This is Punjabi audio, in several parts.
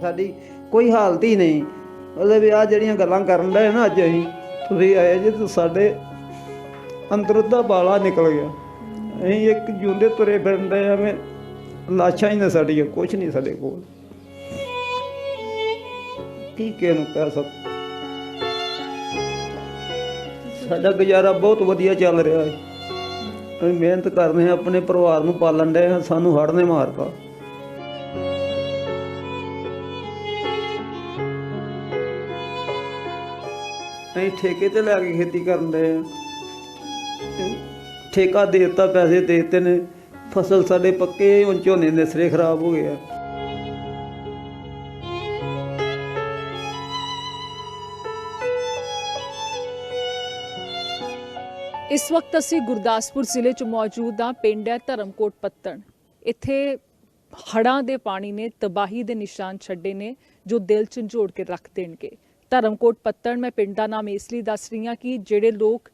ਸਾਡੀ ਕੋਈ ਹਾਲਤ ਹੀ ਨਹੀਂ। ਮਤਲਬ ਵੀ ਆ ਜਿਹੜੀਆਂ ਗੱਲਾਂ ਕਰਨ ਦਾ ਨਾ ਅੱਜ ਅਸੀਂ, ਤੁਸੀਂ ਆਏ ਜੇ ਤਾਂ ਸਾਡੇ ਅੰਦਰ ਦਾ ਬਾਲਾ ਨਿਕਲ ਗਿਆ। ਅਸੀਂ ਇੱਕ ਜੂੰਦੇ ਤੁਰੇ ਫਿਰਨ ਫਿਰਦੇ ਐਵੇਂ ਲਾਸ਼ਾਂ ਹੀ ਨੇ ਸਾਡੀਆਂ ਕੁਝ ਨਹੀਂ ਸਾਡੇ ਕੋਲ। ਕੀ ਕਹਿ ਨੂੰ ਕਹਿ ਸਕ ਸਾਡਾ ਗੁਜ਼ਾਰਾ ਬਹੁਤ ਵਧੀਆ ਚੱਲ ਰਿਹਾ ਹੈ। ਅਸੀਂ ਮਿਹਨਤ ਕਰਦੇ ਹਾਂ, ਆਪਣੇ ਪਰਿਵਾਰ ਨੂੰ ਪਾਲਣ ਦੇ ਹਾਂ, ਸਾਨੂੰ ਹੜ੍ਹ ਨੇ ਮਾਰਤਾ। ਅਸੀਂ ਠੇਕੇ ਤੇ ਲੈ ਕੇ ਖੇਤੀ ਕਰਨ ਦੇ ਆ। ਠੇਕਾ ਦੇ ਦਿੱਤਾ, ਪੈਸੇ ਦੇ ਦਿੱਤੇ ਨੇ। ਫਸਲ ਸਾਡੇ ਪੱਕੇ ਹੁਣ ਝੋਨੇ ਦੇ ਸਿਰੇ ਖਰਾਬ ਹੋ ਗਏ ਆ। ਇਸ ਵਕਤ ਅਸੀਂ ਗੁਰਦਾਸਪੁਰ ਜ਼ਿਲ੍ਹੇ 'ਚ ਮੌਜੂਦ ਹਾਂ, ਪਿੰਡ ਹੈ ਧਰਮਕੋਟ ਪੱਤਣ। ਇੱਥੇ ਹੜ੍ਹਾਂ ਦੇ ਪਾਣੀ ਨੇ ਤਬਾਹੀ ਦੇ ਨਿਸ਼ਾਨ ਛੱਡੇ ਨੇ, ਜੋ ਦਿਲ ਝੰਜੋੜ ਕੇ ਰੱਖ ਦੇਣਗੇ। ਧਰਮਕੋਟ ਪੱਤਣ, ਮੈਂ ਪਿੰਡ ਦਾ ਨਾਮ ਇਸ ਲਈ ਦੱਸ ਰਹੀ ਹਾਂ ਕਿ ਜਿਹੜੇ ਲੋਕ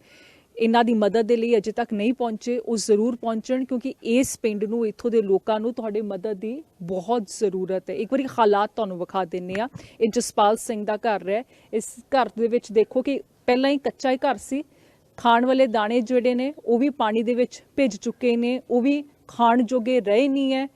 ਇਹਨਾਂ ਦੀ ਮਦਦ ਦੇ ਲਈ ਅਜੇ ਤੱਕ ਨਹੀਂ ਪਹੁੰਚੇ, ਉਹ ਜ਼ਰੂਰ ਪਹੁੰਚਣ ਕਿਉਂਕਿ ਇਸ ਪਿੰਡ ਨੂੰ, ਇੱਥੋਂ ਦੇ ਲੋਕਾਂ ਨੂੰ ਤੁਹਾਡੇ ਮਦਦ ਦੀ ਬਹੁਤ ਜ਼ਰੂਰਤ ਹੈ। ਇੱਕ ਵਾਰੀ ਹਾਲਾਤ ਤੁਹਾਨੂੰ ਵਿਖਾ ਦਿੰਨੇ ਆ ਇਹ ਜਸਪਾਲ ਸਿੰਘ ਦਾ ਘਰ ਹੈ। ਇਸ ਘਰ ਦੇ ਵਿੱਚ ਦੇਖੋ ਕਿ ਪਹਿਲਾਂ ਹੀ ਕੱਚਾ ਹੀ ਘਰ ਸੀ। ਖਾਣ ਵਾਲੇ ਦਾਣੇ ਜਿਹੜੇ ਨੇ, ਉਹ ਵੀ ਪਾਣੀ ਦੇ ਵਿੱਚ ਭਿੱਜ ਚੁੱਕੇ ਨੇ। ਉਹ ਵੀ ਖਾਣ ਜੋਗੇ ਰਹੇ ਨਹੀਂ ਹੈ।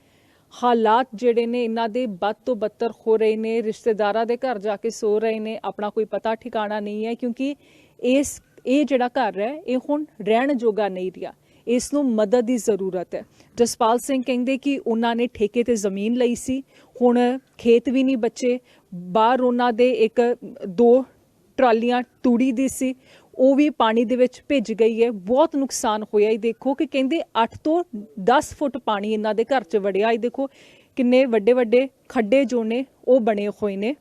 ਹਾਲਾਤ ਜਿਹੜੇ ਨੇ, ਇਹਨਾਂ ਦੇ ਬਦ ਤੋਂ ਬੱਤਰ ਹੋ ਰਹੇ ਨੇ, ਰਿਸ਼ਤੇਦਾਰਾਂ ਦੇ ਘਰ ਜਾ ਕੇ ਸੋ ਰਹੇ ਨੇ, ਆਪਣਾ ਕੋਈ ਪਤਾ ਠਿਕਾਣਾ ਨਹੀਂ ਹੈ ਕਿਉਂਕਿ ਇਸ, ਇਹ ਜਿਹੜਾ ਘਰ ਹੈ, ਇਹ ਹੁਣ ਰਹਿਣ ਜੋਗਾ ਨਹੀਂ ਰਿਹਾ। ਇਸ ਨੂੰ ਮਦਦ ਦੀ ਜ਼ਰੂਰਤ ਹੈ। ਜਸਪਾਲ ਸਿੰਘ ਕਹਿੰਦੇ ਕਿ ਉਹਨਾਂ ਨੇ ਠੇਕੇ ਤੇ ਜ਼ਮੀਨ ਲਈ ਸੀ। ਹੁਣ ਖੇਤ ਵੀ ਨਹੀਂ ਬਚੇ। ਬਾਹਰ ਉਹਨਾਂ ਦੇ ਇੱਕ ਦੋ ਟਰਾਲੀਆਂ ਤੂੜੀ ਦੀ ਸੀ। ਉਹ ਵੀ ਪਾਣੀ ਦੇ ਵਿੱਚ ਭਿੱਜ ਗਈ ਹੈ, ਬਹੁਤ ਨੁਕਸਾਨ ਹੋਇਆ ਇਹ ਦੇਖੋ ਕਿ ਕਹਿੰਦੇ 8 ਤੋਂ 10 ਫੁੱਟ ਪਾਣੀ ਇਹਨਾਂ ਦੇ ਘਰ 'ਚ ਵੜਿਆ। ਇਹ ਦੇਖੋ ਕਿੰਨੇ ਵੱਡੇ ਵੱਡੇ ਖੱਡੇ ਜੋ ਨੇ, ਉਹ ਬਣੇ ਹੋਏ ਨੇ।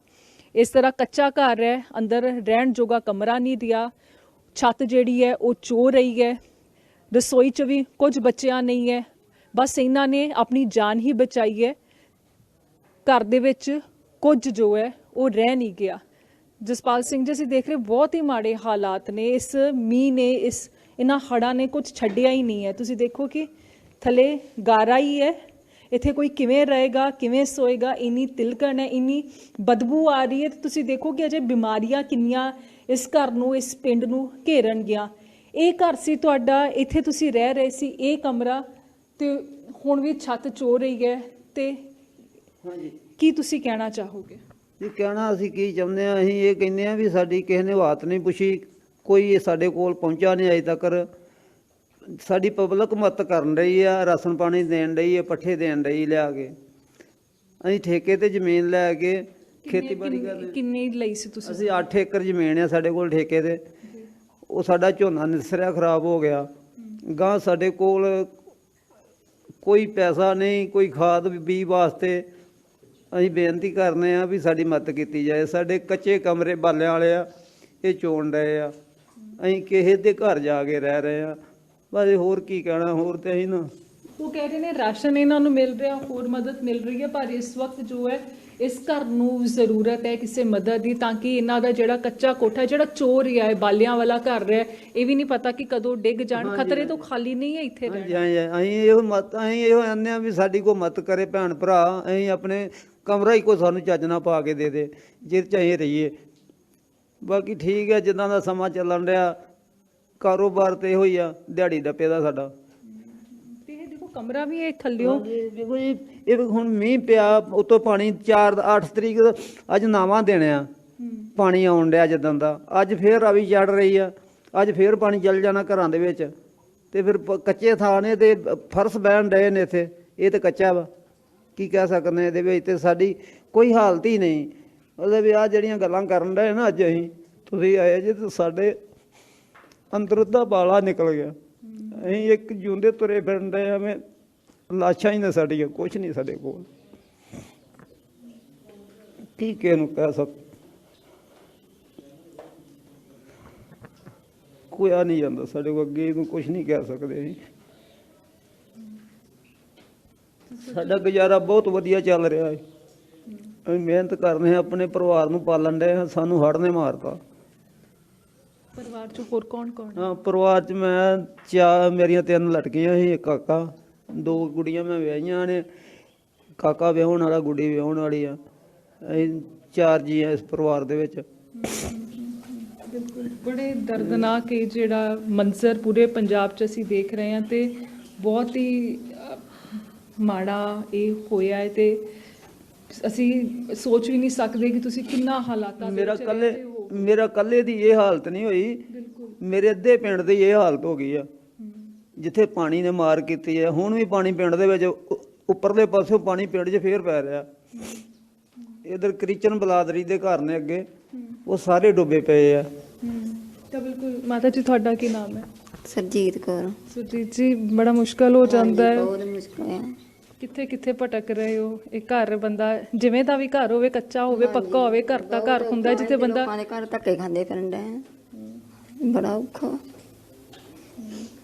ਇਸ ਤਰ੍ਹਾਂ ਕੱਚਾ ਘਰ ਹੈ, ਅੰਦਰ ਰਹਿਣ ਜੋਗਾ ਕਮਰਾ ਨਹੀਂ ਰਿਹਾ। ਛੱਤ ਜਿਹੜੀ ਹੈ, ਉਹ ਚੋ ਰਹੀ ਹੈ। ਰਸੋਈ 'ਚ ਵੀ ਕੁਝ ਬੱਚਿਆਂ ਨਹੀਂ ਹੈ। ਬਸ ਇਹਨਾਂ ਨੇ ਆਪਣੀ ਜਾਨ ਹੀ ਬਚਾਈ ਹੈ। ਘਰ ਦੇ ਵਿੱਚ ਕੁਝ ਜੋ ਹੈ, ਉਹ ਰਹਿ ਨਹੀਂ ਗਿਆ। ਜਸਪਾਲ ਸਿੰਘ ਜੀ ਅਸੀਂ ਦੇਖ ਰਹੇ ਬਹੁਤ ਹੀ ਮਾੜੇ ਹਾਲਾਤ ਨੇ। ਇਸ ਮੀਂਹ ਨੇ ਇਸ ਇਹਨਾਂ ਹੜਾਂ ਨੇ ਕੁਝ ਛੱਡਿਆ ਹੀ ਨਹੀਂ ਹੈ। ਤੁਸੀਂ ਦੇਖੋ ਕਿ ਥੱਲੇ ਗਾਰਾ ਹੀ ਹੈ। ਇੱਥੇ ਕੋਈ ਕਿਵੇਂ ਰਹੇਗਾ ਕਿਵੇਂ ਸੋਏਗਾ ਇੰਨੀ ਤਿਲਕਣ ਹੈ ਇੰਨੀ ਬਦਬੂ ਆ ਰਹੀ ਹੈ। ਤੇ ਤੁਸੀਂ ਦੇਖੋ ਕਿ ਅਜੇ ਬਿਮਾਰੀਆਂ ਕਿੰਨੀਆਂ ਇਸ ਘਰ ਨੂੰ ਇਸ ਪਿੰਡ ਨੂੰ ਘੇਰਨ ਗਿਆ। ਇਹ ਘਰ ਸੀ ਤੁਹਾਡਾ ਇੱਥੇ ਤੁਸੀਂ ਰਹਿ ਰਹੇ ਸੀ ਇਹ ਕਮਰਾ ਤੇ ਹੁਣ ਵੀ ਛੱਤ ਚੋ ਰਹੀ ਹੈ ਤੇ ਹਾਂਜੀ। ਕੀ ਤੁਸੀਂ ਕਹਿਣਾ ਚਾਹੋਗੇ? ਜੀ ਕਹਿਣਾ ਅਸੀਂ ਕੀ ਚਾਹੁੰਦੇ ਆ ਅਸੀਂ ਇਹ ਕਹਿੰਦੇ ਆ ਵੀ ਸਾਡੀ ਕਿਸੇ ਨੇ ਬਾਤ ਨਹੀਂ ਪੁੱਛੀ ਕੋਈ ਸਾਡੇ ਕੋਲ ਪਹੁੰਚਾ ਨਹੀਂ ਅਜੇ ਤੱਕ। ਸਾਡੀ ਪਬਲਿਕ ਮਦਦ ਕਰਨ ਰਹੀ ਆ ਰਾਸ਼ਨ ਪਾਣੀ ਦੇਣ ਰਹੀ ਹੈ ਪੱਠੇ ਦੇਣ ਰਹੀ ਲਿਆ ਕੇ। ਅਸੀਂ ਠੇਕੇ ਤੇ ਜ਼ਮੀਨ ਲੈ ਕੇ ਖੇਤੀਬਾੜੀ ਕਰਦੇ ਕਿੰਨੀ ਲਈ ਸੀ ਤੁਸੀਂ? ਅਸੀਂ 8 ਏਕੜ ਜ਼ਮੀਨ ਆ ਸਾਡੇ ਕੋਲ ਠੇਕੇ ਤੇ। ਉਹ ਸਾਡਾ ਝੋਨਾ ਨਿਸਰਿਆ ਖਰਾਬ ਹੋ ਗਿਆ। ਗਾਂ ਸਾਡੇ ਕੋਲ ਕੋਈ ਪੈਸਾ ਨਹੀਂ ਕੋਈ ਖਾਦ ਬੀ ਵਾਸਤੇ ਅਸੀਂ ਬੇਨਤੀ ਕਰਨੇ ਆ ਵੀ ਸਾਡੀ ਮਦਦ ਕੀਤੀ ਜਾਏ। ਸਾਡੇ ਕੱਚੇ ਕਮਰੇ ਬਾਲਿਆਂ ਵਾਲੇ ਆ ਇਹ ਚੋਣ ਰਹੇ ਆ। ਅਸੀਂ ਕਿਸੇ ਦੇ ਘਰ ਜਾ ਕੇ ਰਹਿ ਰਹੇ ਆ। ਬਸ ਹੋਰ ਕੀ ਕਹਿਣਾ ਹੋਰ ਤੇ ਅਸੀਂ ਨਾ ਉਹ ਕਹਿ ਰਹੇ ਨੇ ਰਾਸ਼ਨ ਇਹਨਾਂ ਨੂੰ ਮਿਲ ਰਿਹਾ ਹੋਰ ਮਦਦ ਮਿਲ ਰਹੀ ਹੈ ਪਰ ਇਸ ਵਕਤ ਜੋ ਹੈ ਇਸ ਘਰ ਨੂੰ ਜ਼ਰੂਰਤ ਹੈ ਕਿਸੇ ਮਦਦ ਦੀ ਤਾਂ ਕਿ ਇਹਨਾਂ ਦਾ ਜਿਹੜਾ ਕੱਚਾ ਕੋਠਾ ਜਿਹੜਾ ਚੋਰ ਰਿਹਾ ਹੈ ਬਾਲਿਆਂ ਵਾਲਾ ਘਰ ਰਿਹਾ ਹੈ, ਇਹ ਵੀ ਨਹੀਂ ਪਤਾ ਕਿ ਕਦੋਂ ਡਿੱਗ ਜਾਣ। ਖਤਰੇ ਤੋਂ ਖਾਲੀ ਨਹੀਂ ਹੈ ਇੱਥੇ ਰਹਿਣਾ। ਅਸੀਂ ਇਹੋ ਮਤ ਅਸੀਂ ਇਹੋ ਆਨੇ ਆ ਵੀ ਸਾਡੀ ਕੋ ਮਦਦ ਕਰੇ ਭੈਣ ਭਰਾ ਅਸੀਂ ਆਪਣੇ ਕਮਰਾ ਹੀ ਕੋ ਸਾਨੂੰ ਚੱਜ ਨਾਲ ਪਾ ਕੇ ਦੇ ਦੇ ਜਿਹ ਚ ਅਸੀਂ ਰਹੀਏ। ਬਾਕੀ ਠੀਕ ਹੈ ਜਿੱਦਾਂ ਦਾ ਸਮਾਂ ਚੱਲਣ ਰਿਹਾ ਕਾਰੋਬਾਰ ਤੇ ਇਹੋ ਹੀ ਆ ਦਿਹਾੜੀ ਡੱਪੇ ਦਾ ਸਾਡਾ। ਤੇ ਇਹ ਦੇਖੋ ਕਮਰਾ ਵੀ ਇਹ ਥੱਲਿਓ। ਦੇਖੋ ਜੀ ਇਹ ਹੁਣ ਮੀਂਹ ਪਿਆ ਉਤੋਂ ਪਾਣੀ 4 8 ਤਰੀਕ ਅੱਜ ਨਾਵਾਂ ਦੇਣਿਆ ਪਾਣੀ ਆਉਣ ਡਿਆ ਜਦੋਂ ਦਾ। ਅੱਜ ਫੇਰ ਰਾਵੀ ਚੜ ਰਹੀ ਆ ਅੱਜ ਫੇਰ ਪਾਣੀ ਚੱਲ ਜਾਣਾ ਘਰਾਂ ਦੇ ਵਿੱਚ। ਤੇ ਫਿਰ ਕੱਚੇ ਥਾਂ ਨੇ ਤੇ ਫਰਸ਼ ਬਹਿਣ ਡਏ ਨੇ ਇੱਥੇ ਇਹ ਤੇ ਕੱਚਾ ਵਾ। ਕੀ ਕਹਿ ਸਕਦੇ ਇਹਦੇ ਵਿੱਚ ਤੇ ਸਾਡੀ ਕੋਈ ਹਾਲਤ ਹੀ ਨਹੀਂ। ਮਤਲਬ ਵੀ ਆ ਜਿਹੜੀਆਂ ਗੱਲਾਂ ਕਰਨ ਡਏ ਨਾ ਅੱਜ ਅਸੀਂ, ਤੁਸੀਂ ਆਏ ਜੇ ਤੇ ਸਾਡੇ ਅੰਦਰ ਦਾ ਬਾਲਾ ਨਿਕਲ ਗਿਆ। ਅਸੀਂ ਇੱਕ ਜੂੰਦੇ ਤੁਰੇ ਫਿਰਨ ਫਿਰਦੇ ਐਵੇਂ ਲਾਸ਼ਾਂ ਹੀ ਨੇ ਸਾਡੀਆਂ ਕੁਝ ਨਹੀਂ ਸਾਡੇ ਕੋਲ। ਕੀ ਕਹਿ ਨੂੰ ਕਹਿ ਸਕ ਕੋਇਆ ਨਹੀਂ ਜਾਂਦਾ ਸਾਡੇ ਕੋਲ, ਅੱਗੇ ਨੂੰ ਕੁਝ ਨਹੀਂ ਕਹਿ ਸਕਦੇ ਅਸੀਂ। ਸਾਡਾ ਗੁਜ਼ਾਰਾ ਬਹੁਤ ਵਧੀਆ ਚੱਲ ਰਿਹਾ ਹੈ ਅਸੀਂ ਮਿਹਨਤ ਕਰਦੇ ਹਾਂ ਆਪਣੇ ਪਰਿਵਾਰ ਨੂੰ ਪਾਲਣ ਦੇ ਹਾਂ ਸਾਨੂੰ ਹੜ੍ਹ ਨੇ ਮਾਰਤਾ। ਪਰਿਵਾਰ ਚ ਹੋਰ ਕੌਣ ਕੌਣ ਹਾਂ ਪਰਿਵਾਰ ਚ ਮੈਂ ਚਾ ਮੇਰੀਆਂ ਤਿੰਨ ਲਟਕੀਆਂ ਸੀ ਇੱਕ ਕਾਕਾ ਦੋ ਗੁੜੀਆਂ ਮੈਂ ਵਿਆਹੀਆਂ ਨੇ। ਕਾਕਾ ਵਿਆਹਣ ਵਾਲਾ ਗੁੱਡੀ ਵਿਆਹਣ ਵਾਲੀ ਆ। ਅਸੀਂ ਚਾਰ ਜੀ ਆ ਇਸ ਪਰਿਵਾਰ ਦੇ ਵਿੱਚ। ਬਿਲਕੁਲ। ਬੜੇ ਦਰਦਨਾਕ ਇਹ ਜਿਹੜਾ ਮੰਜ਼ਰ ਪੂਰੇ ਪੰਜਾਬ 'ਚ ਅਸੀਂ ਦੇਖ ਰਹੇ ਹਾਂ ਤੇ ਬਹੁਤ ਹੀ ਮਾੜਾ ਇਹ ਹੋਇਆ ਹੈ ਤੇ ਅਸੀਂ ਸੋਚ ਵੀ ਨਹੀਂ ਸਕਦੇ ਕਿ ਤੁਸੀਂ ਕਿੰਨਾ ਹਾਲਾਤਾਂ ਦੇ ਮੇਰਾ ਵਿੱਚ ਕੱਲੇ ਰਹਿੰਦੇ ਹੋ। ਮੇਰਾ ਕੱਲੇ ਦੀ ਇਹ ਹਾਲਤ ਨਹੀਂ ਹੋਈ। ਬਿਲਕੁਲ। ਮੇਰੇ ਅੱਧੇ ਪਿੰਡ ਦੀ ਇਹ ਹਾਲਤ ਹੋ ਗਈ ਆ। ਜਿੱਥੇ ਪਾਣੀ ਨੇ ਮਾਰ ਕੀਤੀ ਹੈ ਹੁਣ ਵੀ ਪਾਣੀ ਪਿੰਡ ਦੇ ਵਿੱਚ ਉ- ਉੱਪਰਲੇ ਪਾਸੋਂ ਪਾਣੀ ਪਿੰਡ 'ਚ ਫੇਰ ਪੈ ਰਿਹਾ। ਇਧਰ ਕ੍ਰਿਸਚਨ ਬਲਾਦਰੀ ਦੇ ਘਰ ਨੇ ਅੱਗੇ। ਉਹ ਸਾਰੇ ਡੁੱਬੇ ਪਏ ਆ। ਹਮ, ਤਾਂ ਬਿਲਕੁਲ ਮਾਤਾ ਜੀ ਤੁਹਾਡਾ ਕੀ ਨਾਮ ਹੈ? ਸਰਜੀਤ ਕੌਰ। ਸੁਜੀਤ ਜੀ ਬੜਾ ਮੁਸ਼ਕਲ ਹੋ ਜਾਂਦਾ ਹੈ। ਬਹੁਤ ਮੁਸ਼ਕਲ ਹੈ। ਕਿੱਥੇ ਕਿੱਥੇ ਭਟਕ ਰਹੇ ਹੋ? ਇਹ ਘਰ ਬੰਦਾ ਜਿਵੇਂ ਦਾ ਵੀ ਘਰ ਹੋਵੇ ਕੱਚਾ ਹੋਵੇ ਪੱਕਾ ਹੋਵੇ ਘਰ ਦਾ ਘਰ ਹੁੰਦਾ ਜਿੱਥੇ ਬੰਦਾ ਲੋਕਾਂ ਦੇ ਘਰ ਧੱਕੇ ਖਾਂਦੇ ਫਿਰਨ ਡਏ ਬੜਾ ਔਖਾ।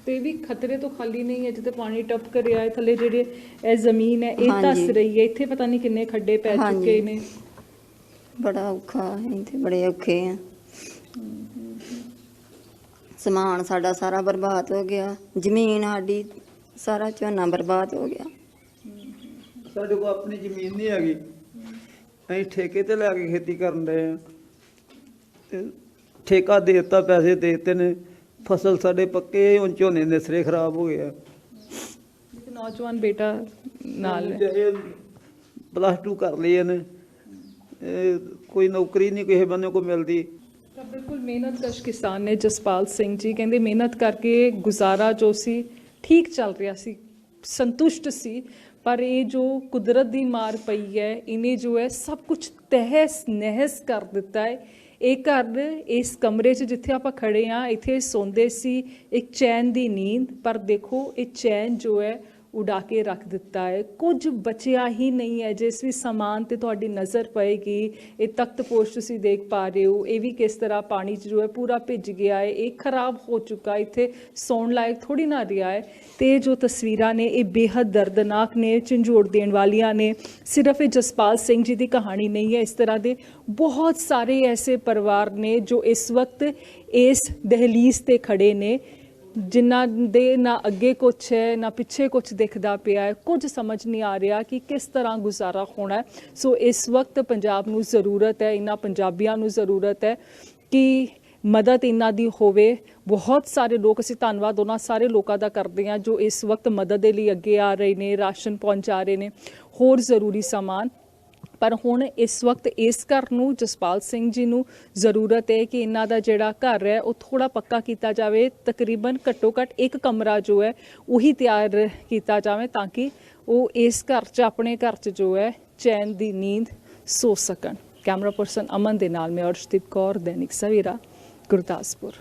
ਤੇ ਵੀ ਖਤਰੇ ਤੋਂ ਖਾਲੀ ਨਹੀਂ ਹੈ ਜਿੱਥੇ ਪਾਣੀ ਟੱਪ ਕਰ ਰਿਹਾ ਹੈ ਥੱਲੇ ਜਿਹੜੇ ਇਹ ਜ਼ਮੀਨ ਹੈ ਇਹ ਧੱਸ ਹਾਂਜੀ। ਰਹੀ ਹੈ ਇੱਥੇ ਪਤਾ ਨਹੀਂ ਕਿੰਨੇ ਖੱਡੇ ਪੈ ਹਾਂਜੀ। ਚੁੱਕੇ ਨੇ। ਬੜਾ ਔਖਾ ਅਸੀਂ ਤੇ ਬੜੇ ਔਖੇ ਆ। ਸਮਾਨ ਸਾਡਾ ਸਾਰਾ ਬਰਬਾਦ ਹੋ ਗਿਆ ਜ਼ਮੀਨ ਸਾਡੀ ਸਾਰਾ ਝੋਨਾ ਬਰਬਾਦ ਹੋ ਗਿਆ। ਸਾਡੇ ਕੋਲ ਆਪਣੀ ਜ਼ਮੀਨ ਨਹੀਂ ਹੈਗੀ। ਅਸੀਂ ਠੇਕੇ ਤੇ ਲੈ ਕੇ ਖੇਤੀ ਕਰਨ ਦੇ ਆ ਠੇਕਾ ਦੇ ਦਿੱਤਾ ਪੈਸੇ ਦੇ ਦਿੱਤੇ ਨੇ। ਫਸਲ ਸਾਡੇ ਪੱਕੇ ਹੁਣ ਝੋਨੇ ਦੇ ਸਿਰੇ ਖਰਾਬ ਹੋ ਗਿਆ ਨੌਜਵਾਨ ਬੇਟਾ ਨਾਲ ਪਲੱਸ 2 ਕਰ ਲਈ ਇਹਨੇ। ਇਹ ਕੋਈ ਨੌਕਰੀ ਨਹੀਂ ਕਿਸੇ ਬੰਦੇ ਕੋ ਮਿਲਦੀ। ਤਾਂ ਬਿਲਕੁਲ ਮਿਹਨਤਕਸ਼ ਕਿਸਾਨ ਨੇ ਜਸਪਾਲ ਸਿੰਘ ਜੀ। ਕਹਿੰਦੇ ਮਿਹਨਤ ਕਰਕੇ ਗੁਜ਼ਾਰਾ ਜੋ ਸੀ ਠੀਕ ਚੱਲ ਰਿਹਾ ਸੀ ਸੰਤੁਸ਼ਟ ਸੀ। ਪਰ ਇਹ ਜੋ ਕੁਦਰਤ ਦੀ ਮਾਰ ਪਈ ਹੈ, ਇਹਨੇ ਜੋ ਹੈ ਸਭ ਕੁਝ ਤਹਿਸ ਨਹਿਸ ਕਰ ਦਿੱਤਾ ਹੈ। ਇਹ ਘਰ ਇਸ ਕਮਰੇ 'ਚ ਜਿੱਥੇ ਆਪਾਂ ਖੜੇ ਆ ਇੱਥੇ ਸੌਂਦੇ ਸੀ, ਇੱਕ ਚੈਨ ਦੀ ਨੀਂਦ। ਪਰ ਦੇਖੋ, ਇਹ ਚੈਨ ਜੋ ਹੈ ਉਡਾ ਕੇ ਰੱਖ ਦਿੱਤਾ ਹੈ। ਕੁਝ ਬਚਿਆ ਹੀ ਨਹੀਂ ਹੈ। ਜਿਸ ਵੀ ਸਮਾਨ ਤੇ ਤੁਹਾਡੀ ਨਜ਼ਰ ਪਏਗੀ, ਇਹ ਤਖ਼ਤਪੋਸ਼ ਤੁਸੀਂ ਦੇਖ ਪਾ ਰਹੇ ਹੋ। ਇਹ ਵੀ ਕਿਸ ਤਰ੍ਹਾਂ ਪਾਣੀ 'ਚ ਜੋ ਹੈ ਪੂਰਾ ਭਿੱਜ ਗਿਆ ਹੈ। ਇਹ ਖਰਾਬ ਹੋ ਚੁੱਕਾ ਇੱਥੇ ਸੌਣ ਲਾਇਕ ਥੋੜੀ ਨਾ ਰਿਹਾ ਹੈ। ਤੇ ਇਹ ਜੋ ਤਸਵੀਰਾਂ ਨੇ, ਇਹ ਬੇਹੱਦ ਦਰਦਨਾਕ ਨੇ, ਝੰਜੋੜ ਦੇਣ ਵਾਲੀਆਂ ਨੇ। ਸਿਰਫ ਇਹ ਜਸਪਾਲ ਸਿੰਘ ਜੀ ਦੀ ਕਹਾਣੀ ਨਹੀਂ ਹੈ। ਇਸ ਤਰ੍ਹਾਂ ਦੇ ਬਹੁਤ ਸਾਰੇ ਐਸੇ ਪਰਿਵਾਰ ਨੇ ਜੋ ਇਸ ਵਕਤ ਇਸ ਦਹਲੀਜ਼ ਤੇ ਖੜੇ ਨੇ। ਜਿਨ੍ਹਾਂ ਦੇ ਨਾ ਅੱਗੇ ਕੁਛ ਹੈ, ਨਾ ਪਿੱਛੇ ਕੁਛ ਦਿਖਦਾ ਪਿਆ ਹੈ, ਕੁਝ ਸਮਝ ਨਹੀਂ ਆ ਰਿਹਾ ਕਿ ਕਿਸ ਤਰ੍ਹਾਂ ਗੁਜ਼ਾਰਾ ਹੋਣਾ ਹੈ। ਸੋ ਇਸ ਵਕਤ ਪੰਜਾਬ ਨੂੰ ਜ਼ਰੂਰਤ ਹੈ ਇਹਨਾਂ ਪੰਜਾਬੀਆਂ ਨੂੰ ਜ਼ਰੂਰਤ ਹੈ ਕਿ ਮਦਦ ਇਹਨਾਂ ਦੀ ਹੋਵੇ। ਬਹੁਤ ਸਾਰੇ ਲੋਕ, ਅਸੀਂ ਧੰਨਵਾਦ ਉਹਨਾਂ ਸਾਰੇ ਲੋਕਾਂ ਦਾ ਕਰਦੇ ਹਾਂ ਜੋ ਇਸ ਵਕਤ ਮਦਦ ਦੇ ਲਈ ਅੱਗੇ ਆ ਰਹੇ ਨੇ, ਰਾਸ਼ਨ ਪਹੁੰਚਾ ਰਹੇ ਨੇ। ਹੋਰ ਜ਼ਰੂਰੀ ਸਮਾਨ ਪਰ ਹੁਣ ਇਸ ਵਕਤ ਇਸ ਘਰ ਨੂੰ ਜਸਪਾਲ ਸਿੰਘ ਜੀ ਨੂੰ ਜ਼ਰੂਰਤ ਹੈ ਕਿ ਇਹਨਾਂ ਦਾ ਜਿਹੜਾ ਘਰ ਹੈ, ਉਹ ਥੋੜਾ ਪੱਕਾ ਕੀਤਾ ਜਾਵੇ। ਤਕਰੀਬਨ ਘੱਟੋ ਘੱਟ ਇੱਕ ਕਮਰਾ ਜੋ ਹੈ, ਉਹੀ ਤਿਆਰ ਕੀਤਾ ਜਾਵੇ ਤਾਂ ਕਿ ਉਹ ਇਸ ਘਰ 'ਚ, ਆਪਣੇ ਘਰ 'ਚ ਜੋ ਹੈ, ਚੈਨ ਦੀ ਨੀਂਦ ਸੋ ਸਕਣ। ਕੈਮਰਾ ਪਰਸਨ ਅਮਨ ਦੇ ਨਾਲ ਮੈਂ ਅਰਸ਼ਦੀਪ ਕੌਰ, ਦੈਨਿਕ ਸਵੇਰਾ, ਗੁਰਦਾਸਪੁਰ।